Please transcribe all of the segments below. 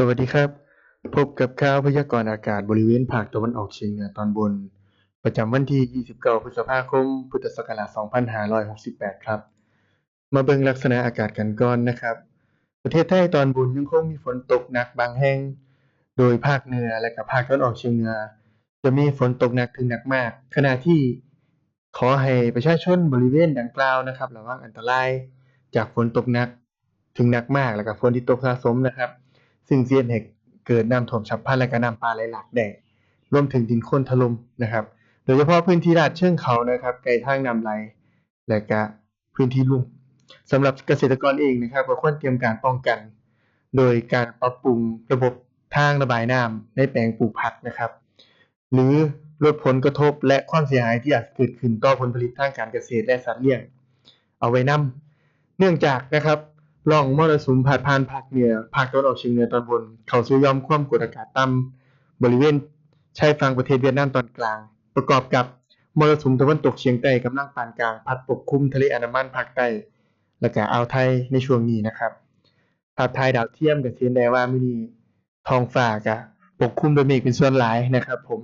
สวัสดีครับ พบกับข่าวพยากรณ์อากาศบริเวณภาคตะวันออกเฉียงเหนือตอนบน ประจำวันที่ 29 พฤษภาคม พุทธศักราช 2568 ครับ มาเบิ่งลักษณะอากาศกันก่อนนะครับ ประเทศไทยตอนบนยังคงมีฝนตกหนักบางแห่ง โดยภาคเหนือและก็ภาคตะวันออกเฉียงเหนือ จะมีฝนตกหนักถึงหนักมาก ขณะที่ขอให้ประชาชนบริเวณดังกล่าวนะครับระวังอันตรายจากฝนตกหนักถึงหนักมากแล้วก็ฝนที่ตกสะสมนะครับ ซึ่งเสียงให้เกิดน้ำท่วมฉับพลันและก็น้ำป่าไหลหลากได้รวมถึงดินโคลนถล่มนะครับ โดยเฉพาะพื้นที่ลาดเชิงเขานะครับไกลทางน้ำไหลและก็พื้นที่ลุ่มสำหรับเกษตรกรเองนะครับก็ควรเตรียมการป้องกัน โดยการปรับปรุงระบบทางระบายน้ำในแปลงปลูกผักนะครับ หรือลดผลกระทบและความเสียหายที่อาจเกิดขึ้นต่อผลผลิตทางการเกษตรและสัตว์เลี้ยง เอาไว้นํเนื่องจากนะครับ ร่องมรสุมพาดผ่านภาคเหนือ ภาคตะวันออกเฉียงเหนือตอนบน เข้าสู่หย่อมความกดอากาศต่ำบริเวณชายฝั่งประเทศเวียดนามตอนกลาง ประกอบกับมรสุมตะวันตกเฉียงใต้กำลังปานกลาง พัดปกคลุมทะเลอันดามันภาคใต้และก็อ่าวไทยในช่วงนี้นะครับภาพถ่ายดาวเทียมก็สิเห็นได้ว่ามินีท้องฟ้าก็ปกคลุมด้วยเมฆเป็นส่วนหลายนะครับ ผม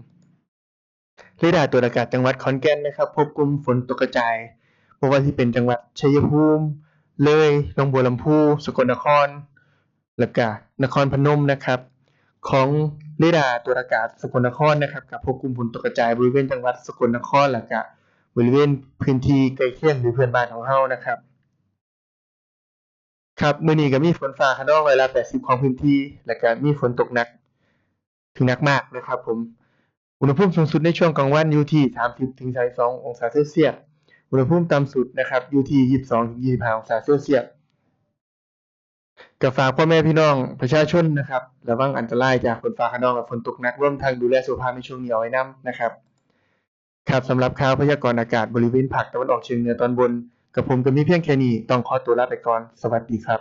เรดาร์ตรวจอากาศจังหวัดขอนแก่นนะครับ พบกลุ่มฝนตกกระจายบ่ว่าสิเป็นจังหวัดชัยภูมิ เลยหนองบัวลำพู สกลนคร แล้วก็นครพนมนะครับ ของเรดาตรวอากาศสกลนครนะครับกับพบกลุ่มฝนตกกระจายบริเวณจังหวัดสกลนครแล้วก็บริเวณพื้นที่ใกล้เคียงหรือเพื่อนบ้านของเฮานะครับ ครับมื้อนี้ก็มีฝนฟ้าคะนองร้อยละ80 ของพื้นที่ แล้วก็มีฝนตกหนัก ถึงหนักมากนะครับ ผมอุณหภูมิสูงสุดในช่วงกลางวันอยู่ที่ 30ถึง32 องศาเซลเซียส อุณหภูมิต่ำสุดนะครับอยู่ที่ 22ถึง25 องศาเซลเซียสก็ฝากพ่อแม่พี่น้องประชาชนนะครับระวังอันตรายจากฝนฟ้าคะนองและฝนตกหนักร่วมทั้งดูแลสุขภาพในช่วงนี้เอาไว้นํนะครับ ครับสำหรับข่าวพยากรณ์อากาศบริเวณภาคตะวันออกเฉียงเหนือตอนบน กับผมก็มีเพียงแค่นี้ต้องขอตัวลาไปก่อน สวัสดีครับ